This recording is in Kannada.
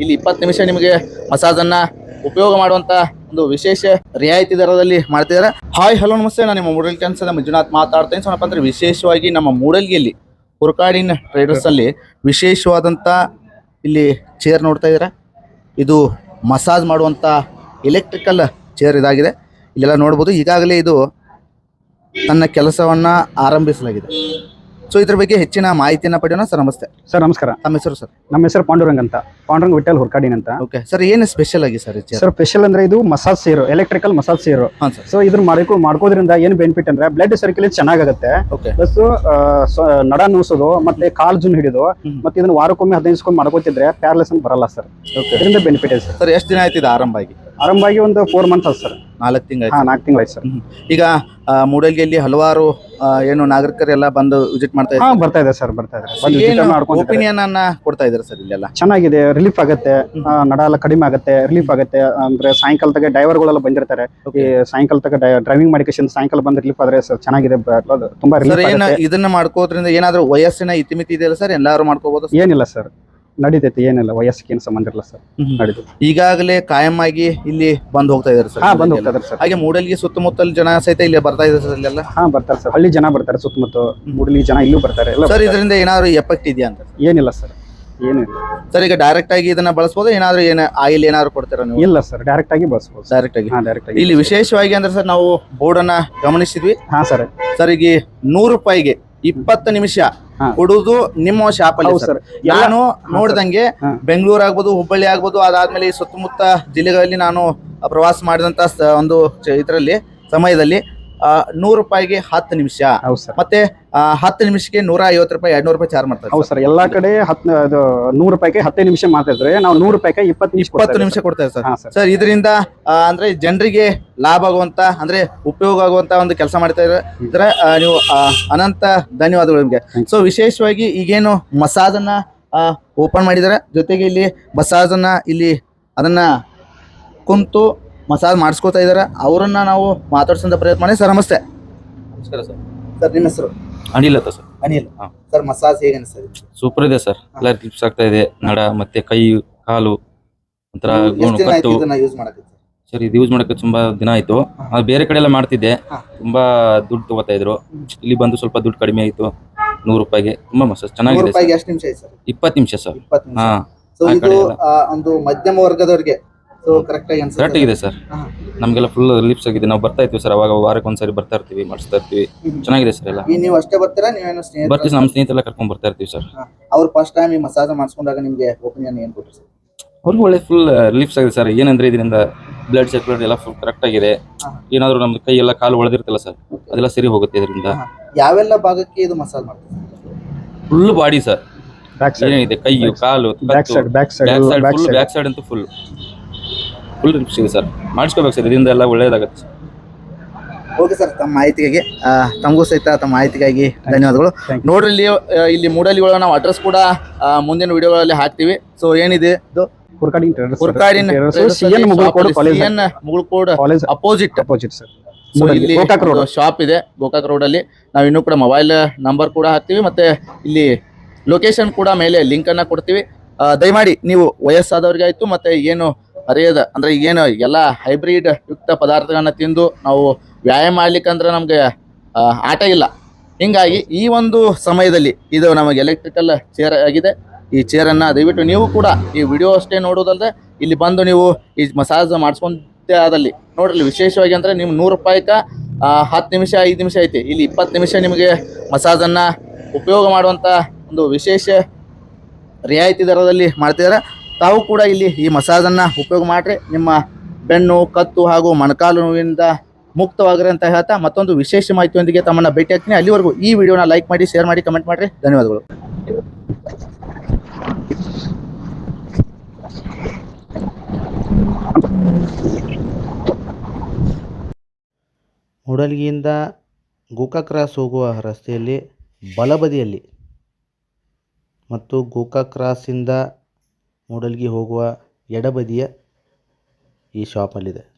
ಇಲ್ಲಿ ಇಪ್ಪತ್ತು ನಿಮಿಷ ನಿಮಗೆ ಮಸಾಜ್ ಅನ್ನ ಉಪಯೋಗ ಮಾಡುವಂತ ಒಂದು ವಿಶೇಷ ರಿಯಾಯಿತಿ ದರದಲ್ಲಿ ಮಾಡ್ತಿದ್ದಾರೆ. ಹಾಯ್, ಹಲೋ, ನಮಸ್ತೆ. ನಾನು ನಿಮ್ಮ ಮೂಡಲ್ ಕ್ಯಾನ್ಸರ್ ಮಂಜುನಾಥ್ ಮಾತಾಡ್ತೇನೆ. ಸ್ವಲ್ಪ ಅಂದ್ರೆ ವಿಶೇಷವಾಗಿ ನಮ್ಮ ಮೂಡಲ್ಗಿಯಲ್ಲಿ ಹುರ್ಕಾಡಿನ ಟ್ರೇಡರ್ಸ್ ಅಲ್ಲಿ ವಿಶೇಷವಾದಂತ ಇಲ್ಲಿ ಚೇರ್ ನೋಡ್ತಾ ಇದ್ದೀರಾ? ಇದು ಮಸಾಜ್ ಮಾಡುವಂತ ಎಲೆಕ್ಟ್ರಿಕಲ್ ಚೇರ್ ಇದಾಗಿದೆ. ಇಲ್ಲೆಲ್ಲ ನೋಡ್ಬೋದು. ಈಗಾಗಲೇ ಇದು ತನ್ನ ಕೆಲಸವನ್ನ ಆರಂಭಿಸಲಾಗಿದೆ. ಸೊ ಇದ್ರ ಬಗ್ಗೆ ಹೆಚ್ಚಿನ ಮಾಹಿತಿಯನ್ನ ಪಡೆಯೋಣ. ಸರ್ ನಮಸ್ತೆ. ಸರ್ ನಮಸ್ಕಾರ. ನಮ್ಮ ಹೆಸರು ಸರ್? ನಮ್ಮ ಹೆಸರು ಪಾಂಡುರಂಗ್ ಅಂತ. ಪಾಂಡುರಂಗ್ ವಿಟಲ್ ಹುರ್ಕಾಡಿನ್ ಅಂತ. ಓಕೆ. ಸರ್ ಏನು ಸ್ಪೆಷಲ್ ಆಗಿ ಸರ್ ಸರ್ ಸ್ಪೆಷಲ್ ಅಂದ್ರೆ ಇದು ಮಸಾಜ್ ಸೇರು ಎಲೆಕ್ಟ್ರಿಕಲ್ ಮಸಾಜ್ ಸೇರು. ಹಾಂ ಸರ್. ಸೊ ಇದ್ರ ಮಾಡಿಕೊ ಮಾಡ್ಕೋದ್ರಿಂದ ಏನು ಬೆನಿಫಿಟ್ ಅಂದ್ರೆ ಬ್ಲಡ್ ಸರ್ಕ್ಯುಲೇಟ್ ಚೆನ್ನಾಗುತ್ತೆ ಓಕೆ. ಪ್ಲಸ್ ನಡ ನೂಸೋದು ಮತ್ತೆ ಕಾಲ್ ಜುನ್ ಹಿಡಿದು ಮತ್ತೆ ಇದನ್ನ ವಾರಕ್ಕೊಮ್ಮೆ ಹದಿನೈದು ದಿವಸಕ್ಕೊಮ್ಮೆ ಮಾಡ್ಕೋತಿದ್ರೆ ಪ್ಯಾರ್ಲೆಸ್ ಬರಲ್ಲ ಸರ್. ಓಕೆ. ಇದರಿಂದ ಬೆನಿಫಿಟ್ ಇದೆ ಸರ್. ಸರ್ ಎಷ್ಟು ದಿನ ಆಯ್ತು ಇದು ಆರಂಭ ಆಗಿ? ಆರಂಭವಾಗಿ ಒಂದು ಫೋರ್ ಮಂತ್ಸ್ ಆಯ್ತು ಸರ್. ನಾಲ್ಕು ತಿಂಗಳು ಹಾ ನಾಲ್ಕು ತಿಂಗಳು ಆಯ್ತು ಸರ್. ಈಗ ಆ, ಮೂಡಲ್ಗಿಯಲ್ಲಿ ಹಲವಾರು ಏನು ನಾಗರಿಕರೆಲ್ಲ ಬಂದು ವಿಸಿಟ್ ಮಾಡ್ತಾ ಹಾ ಇದ್ದಾರೆ. ಬರ್ತಾ ಇದೆ ಸರ್ ಬರ್ತಾ ಇದೆ. ಬಂದು ಏನು visit ಒಪಿನಿಯನ್ ಅನ್ನ ಕೊಡ್ತಾ ಇದ್ದಾರೆ ಸರ್ ಇಲ್ಲೆಲ್ಲ? ಚೆನ್ನಾಗಿದೆ ರಿಲೀಫ್ ಆಗುತ್ತೆ. ಆ, ನಡ ಎಲ್ಲ ಕಡಿಮೆ ಆಗುತ್ತೆ ರಿಲೀಫ್ ಆಗುತ್ತೆ. ಅಂದ್ರೆ ಸಾಯಂಕಾಲ ತಗ ಡ್ರೈವರ್ಗಳೆಲ್ಲ ಬಂದಿರ್ತಾರೆ. ಈ ಸಾಯಂಕಾಲ ತಗ ಡ್ರೈವಿಂಗ್ ಮಾಡಿಕೇಶನ್ ಸಾಯಂಕಾಲ ಬಂದು ರಿಲೀಫ್ ಆದ್ರೆ ಸರ್ ಚೆನ್ನಾಗಿದೆ ಬ- ಅದು ತುಂಬಾ ಸರ್ ರಿಲೀಫ್ ಏನ ಆಗುತ್ತೆ. ಇದನ್ನ ಮಾಡ್ಕೋದ್ರಿಂದ ಏನಾದ್ರೂ ವಯಸ್ಸಿನ ಇತಿಮಿತಿ ಇದೆಯಲ್ಲ ಸರ್? ಎಲ್ಲಾರು ಮಾಡ್ಕೋಬಹುದು ಏನಿಲ್ಲ ಸರ್. ನಡೀತೈತಿ ಏನಿಲ್ಲ ವಯಸ್ಸಿಗೆ ಏನು ಸಂಬಂಧ ಇಲ್ಲ ಸರ್ ನಡೀತೈತಿ. ಈಗಾಗಲೇ ಕಾಯಂ ಆಗಿ ಇಲ್ಲಿ ಬಂದು ಹೋಗ್ತಾ ಇದಾರೆ ಸರ್ ಹಾ ಬಂದು ಇದಾರೆ ಸರ್. ಹಾಗೆ ಮೂಡಲ್ಗಿ ಸುತ್ತಮುತ್ತಲ ಜನ ಸಹಿತ ಇಲ್ಲಿ ಬರ್ತಾ ಇದ್ದಾರೆ ಸರ್ ಇಲ್ಲೆಲ್ಲ ಹಾ ಬರ್ತಾರೆ ಸರ್ ಹಳ್ಳಿ ಜನ ಬರ್ತಾರೆ ಸುತ್ತಮುತ್ತ ಮೂಡಲಿ ಜನ ಇಲ್ಲೂ ಬರ್ತಾರೆ ಎಲ್ಲ ಸರ್. ಇದರಿಂದ ಏನಾದ್ರು ಎಫೆಕ್ಟ್ ಇದೆಯಾ ಅಂತ? ಏನಿಲ್ಲ ಸರ್ ಏನಿಲ್ಲ. ಸರ್ ಈಗ ಡೈರೆಕ್ಟ್ ಆಗಿ ಇದನ್ನ ಬಳಸಬಹುದು ಏನಾದ್ರು ಏನ ಆಯಿಲ್ ಏನಾದ್ರು ಕೊಡ್ತೀರಾ ನೀವು? ಇಲ್ಲ ಸರ್ ಡೈರೆಕ್ಟ್ ಆಗಿ ಬಳಸಬಹುದು ಡೈರೆಕ್ಟ್ ಆಗಿ. ಹಾ ಡೈರೆಕ್ಟ್ ಆಗಿ ಇಲ್ಲಿ ವಿಶೇಷವಾಗಿ ಅಂದ್ರೆ ಸರ್ ನಾವು ಬೋರ್ಡ್ ಅನ್ನ ಗಮನಿಸಿದ್ವಿ. ಹಾ ಸರ್. ಸರ್ ಈಗ ನೂರು ರೂಪಾಯಿಗೆ ಇಪ್ಪತ್ತು ನಿಮಿಷ ಹಾ. ಕೊಡುವುದು ನಿಮ್ಮ ಶಾಪ್ ಅಲ್ಲಿ ಸರ್ ನಾನು ನೋಡ್ದಂಗೆ. ಬೆಂಗಳೂರು ಆಗ್ಬೋದು ಹುಬ್ಬಳ್ಳಿ ಆಗ್ಬೋದು ಅದಾದ್ಮೇಲೆ ಈ ಸುತ್ತಮುತ್ತ ಜಿಲ್ಲೆಗಳಲ್ಲಿ ನಾನು ಪ್ರವಾಸ ಮಾಡಿದಂತ ಒಂದು ಇದರಲ್ಲಿ ಸಮಯದಲ್ಲಿ ನೂರು ರೂಪಾಯಿಗೆ ಹತ್ತು ನಿಮಿಷ. ಹೌದು ಸರ್. ಮತ್ತೆ ಹತ್ತು ನಿಮಿಷಕ್ಕೆ ನೂರ ಐವತ್ತು ರೂಪಾಯಿ ಎರಡ್ನೂರು ರೂಪಾಯಿ ಚಾರ್ಜ್ ಮಾಡ್ತಾರೆ ಹೌದು ಸರ್. ಎಲ್ಲಾ ಕಡೆ ಹತ್ತು ಅದು ನೂರು ರೂಪಾಯಿಗೆ ಹತ್ತೇ ನಿಮಿಷ ಮಾತಾಡಿದ್ರೆ ನಾವು ನೂರು ರೂಪಾಯಿಗೆ ಇಪ್ಪತ್ತು ನಿಮಿಷ ಇಪ್ಪತ್ತು ನಿಮಿಷ ಕೊಡ್ತಾರೆ ಸರ್. ಹಾ ಸರ್. ಸರ್ ಇದರಿಂದ ಆ, ಅಂದ್ರೆ ಜನರಿಗೆ ಲಾಭ ಆಗುವಂತ ಅಂದ್ರೆ ಉಪಯೋಗ ಆಗುವಂತ ಒಂದು ಕೆಲಸ ಮಾಡ್ತಾ ಇದ್ರೆ ಆ, ನೀವು ಆ, ಅನಂತ ಧನ್ಯವಾದಗಳು ನಿಮಗೆ. ಸೊ ವಿಶೇಷವಾಗಿ ಈಗೇನು ಮಸಾಜ್ ಅನ್ನ ಓಪನ್ ಮಾಡಿದ್ದಾರೆ. ಜೊತೆಗೆ ಇಲ್ಲಿ ಮಸಾಜ್ ಅನ್ನ ಇಲ್ಲಿ ಅದನ್ನ ಕುಂತು ಮಸಾಜ್ ಮಾಡಿಸ್ಕೋತಾ ಇದ್ದಾರೆ ಅವರನ್ನ ನಾವು ಮಾತಾಡ್ಸೋಂತ ಪ್ರಯತ್ನ ಮಾಡಿ. ಸರ್ ನಮಸ್ತೆ. ನಮಸ್ಕಾರ ಸರ್. ಸರ್ ನಿಮ್ಮ ಹೆಸರು? ಅನಿಲ್ ಅಂತ ಸರ್. ಅನಿಲ್. ಹಾ. ಸರ್ ಮಸಾಜ್ ಹೇಗೆ ಅನಿಸ್ತದೆ ಸೂಪರ್ ಇದೆ ಸರ್. ಎಲ್ಲ ಕ್ಲಿಪ್ಸ್ ಆಗ್ತಾ ಇದೆ. ನಡ ಮತ್ತೆ ಕೈ ಕಾಲು ಒಂಥರ ಗೋಣು ಯೂಸ್ ಮಾಡಕ್ಕೆ ಸರ್? ಇದು ಯೂಸ್ ಮಾಡಕ್ಕೆ ತುಂಬಾ ದಿನ ಆಯ್ತು. ಬೇರೆ ಕಡೆ ಎಲ್ಲ ಮಾಡ್ತಿದ್ದೆ. ತುಂಬಾ ದುಡ್ಡು ತಗೋತಾ ಇದ್ರು. ಇಲ್ಲಿ ಬಂದು ಸ್ವಲ್ಪ ದುಡ್ಡು ಕಡಿಮೆ ಆಯ್ತು. ನೂರು ರೂಪಾಯಿಗೆ ತುಂಬಾ ಮಸಾಜ್ ಚೆನ್ನಾಗಿದೆ ರೂಪಾಯಿಗೆ ಎಷ್ಟು ನಿಮಿಷ ಆಯ್ತು ಸರ್? ಇಪ್ಪತ್ತು ನಿಮಿಷ ಸರ್. ಇಪ್ಪತ್ತು ನಿಮಿಷ. ಹಾ. ಸೊ ಇದು ಆ, ಒಂದು ಮಧ್ಯಮ ವರ್ಗದವರಿಗೆ ಸೊ ಕರೆಕ್ಟ್ ಆಗಿ ಕರೆಕ್ಟ್ ಆಗಿದೆ ಸರ್ ನಮಗೆಲ್ಲ ಫುಲ್ ರಿಲೀಫ್ಸ್ ಆಗಿದೆ. ನಾವು ಬರ್ತಾ ಇರ್ತೀವಿ ಸರ್ ಅವಾಗ ವಾರಕ್ಕೆ ಒಂದ್ಸರಿ ಬರ್ತಾ ಇರ್ತೀವಿ ಮಾಡಿಸ್ತಾ ಇರ್ತೀವಿ. ಚೆನ್ನಾಗಿದೆ ಸರ್ ಎಲ್ಲ. ನೀವು ಅಷ್ಟೇ ಬರ್ತೀರಾ? ನೀವೇನು ಸ್ನೇಹಿತರು? ಬರ್ತೀವಿ ನಮ್ಮ ಸ್ನೇಹಿತರೆಲ್ಲ ಕರ್ಕೊಂಡು ಬರ್ತಾ ಇರ್ತೀವಿ ಸರ್ ಅವ್ರು ಫಸ್ಟ್ ಟೈಮ್ ಈ ಮಸಾಜ್ ಮಾಡಿಸ್ಕೊಂಡಾಗ ನಿಮಗೆ ಒಪಿನಿಯನ್ ಏನು ಕೊಟ್ಟರು ಸರ್ ಅವ್ರಿಗೂ ಒಳ್ಳೆ ಫುಲ್ ರಿಲೀಫ್ಸ್ ಆಗಿದೆ ಸರ್ ಏನಂದ್ರೆ ಇದರಿಂದ ಬ್ಲಡ್ ಸರ್ಕ್ಯುಲೇಟ್ ಎಲ್ಲ ಫುಲ್ ಕರೆಕ್ಟ್ ಆಗಿದೆ. ಏನಾದರೂ ನಮ್ದು ಕೈ ಎಲ್ಲ ಕಾಲು ಒಳದಿರ್ತಲ್ಲ ಸರ್ ಅದೆಲ್ಲ ಸರಿ ಹೋಗುತ್ತೆ ಇದರಿಂದ. ಯಾವೆಲ್ಲ ಭಾಗಕ್ಕೆ ಇದು ಮಸಾಜ್ ಮಾಡ್ತಾರೆ full body sir back side ಏನಿದೆ? ಕೈ ಕಾಲು back side full side back side ಅಂತೂ ಫುಲ್ ಫುಲ್ ರಿಪ್ ಸಿಗುತ್ತೆ ಸರ್ ಮಾಡಿಸ್ಕೋಬೇಕು ಸರ್ ಇದರಿಂದ ಎಲ್ಲ ಒಳ್ಳೆಯದಾಗುತ್ತೆ ಸರ್ ಓಕೆ ಸರ್ ತಮ್ಮ ಮಾಹಿತಿಗಾಗಿ ಆ, ತಮಗೂ ಸಹಿತ ತಮ್ಮ ಮಾಹಿತಿಗಾಗಿ ಧನ್ಯವಾದಗಳು. ನೋಡ್ರಿ ಇಲ್ಲಿ ಆ, ಇಲ್ಲಿ ಮೂಡಲ್ಲಿ ಒಳಗೆ ನಾವು ಅಡ್ರೆಸ್ ಕೂಡ ಆ, ಮುಂದಿನ ವಿಡಿಯೋಗಳಲ್ಲಿ ಹಾಕ್ತಿವಿ. ಸೊ ಏನಿದೆ? ಇದು Hurkadin traders ಹುರ್ಕಾಡಿನ C N Mugalkod college Mugalkod college opposite opposite sir so ಇಲ್ಲಿ ಗೋಕಾಕ್ ರೋಡ್ ಶಾಪ್ ಇದೆ. ಗೋಕಾಕ್ ರೋಡ್ ಅಲ್ಲಿ ನಾವು ಇನ್ನೂ ಕೂಡ ಮೊಬೈಲ್ ನಂಬರ್ ಕೂಡ ಹಾಕ್ತಿವಿ. ಮತ್ತೆ ಇಲ್ಲಿ ಲೊಕೇಶನ್ ಕೂಡ ಮೇಲೆ ಲಿಂಕ್ ಅನ್ನ ಕೊಡ್ತೀವಿ. ಆ, ದಯಮಾಡಿ ನೀವು ವಯಸ್ಸಾದವ್ರಿಗೆ ಆಯ್ತು ಮತ್ತೆ ಏನು ಹರಿಯದ ಅಂದ್ರೆ ಏನು ಎಲ್ಲ ಹೈಬ್ರಿಡ್ ಯುಕ್ತ ಪದಾರ್ಥಗಳನ್ನ ತಿಂದು ನಾವು ವ್ಯಾಯಾಮ ಮಾಡ್ಲಿಕ್ಕಂದ್ರೆ ನಮಗೆ ಆಟ ಇಲ್ಲ. ಹಿಂಗಾಗಿ ಈ ಒಂದು ಸಮಯದಲ್ಲಿ ಇದು ನಮಗೆ ಎಲೆಕ್ಟ್ರಿಕಲ್ ಚೇರ್ ಆಗಿದೆ. ಈ ಚೇರನ್ನು ದಯವಿಟ್ಟು ನೀವು ಕೂಡ ಈ ವಿಡಿಯೋ ಅಷ್ಟೇ ನೋಡೋದಲ್ಲದೆ ಇಲ್ಲಿ ಬಂದು ನೀವು ಈ ಮಸಾಜ್ ಮಾಡಿಸ್ಕೊಂತ ಆದಲ್ಲಿ. ನೋಡ್ರಿ, ವಿಶೇಷವಾಗಿ ಅಂದ್ರೆ ನಿಮ್ಗೆ ನೂರು ರೂಪಾಯಿಕ ಹತ್ತು ನಿಮಿಷ, ಐದು ನಿಮಿಷ ಐತಿ. ಇಲ್ಲಿ ಇಪ್ಪತ್ತು ನಿಮಿಷ ನಿಮಗೆ ಮಸಾಜನ್ನು ಉಪಯೋಗ ಮಾಡುವಂಥ ಒಂದು ವಿಶೇಷ ರಿಯಾಯಿತಿ ದರದಲ್ಲಿ ಮಾಡ್ತಿದ್ದಾರೆ ತಾವು ಕೂಡ ಇಲ್ಲಿ ಈ ಮಸಾಜನ್ನು ಉಪಯೋಗ ಮಾಡಿರಿ. ನಿಮ್ಮ ಬೆನ್ನು ಕತ್ತು ಹಾಗೂ ಮೊಣಕಾಲು ನೋವಿನಿಂದ ಮುಕ್ತವಾಗಿರಿ ಅಂತ ಹೇಳ್ತಾ ಮತ್ತೊಂದು ವಿಶೇಷ ಮಾಹಿತಿಯೊಂದಿಗೆ ತಮ್ಮನ್ನ ಭೇಟಿ ಹಾಕ್ತೀನಿ ಅಲ್ಲಿವರೆಗೂ ಈ ವಿಡಿಯೋನ ಲೈಕ್ ಮಾಡಿ, ಶೇರ್ ಮಾಡಿ, ಕಮೆಂಟ್ ಮಾಡಿರಿ. ಧನ್ಯವಾದಗಳು. ಮೂಡಲ್ಗಿಯಿಂದ ಗೋಕಾಕ್ ಕ್ರಾಸ್ ಹೋಗುವ ರಸ್ತೆಯಲ್ಲಿ ಬಲಬದಿಯಲ್ಲಿ ಮತ್ತು ಗೋಕಾಕ್ ಕ್ರಾಸಿಂದ ಮೂಡಲ್ಗಿ ಹೋಗುವ ಎಡಬದಿಯ ಈ ಶಾಪಲ್ಲಿದೆ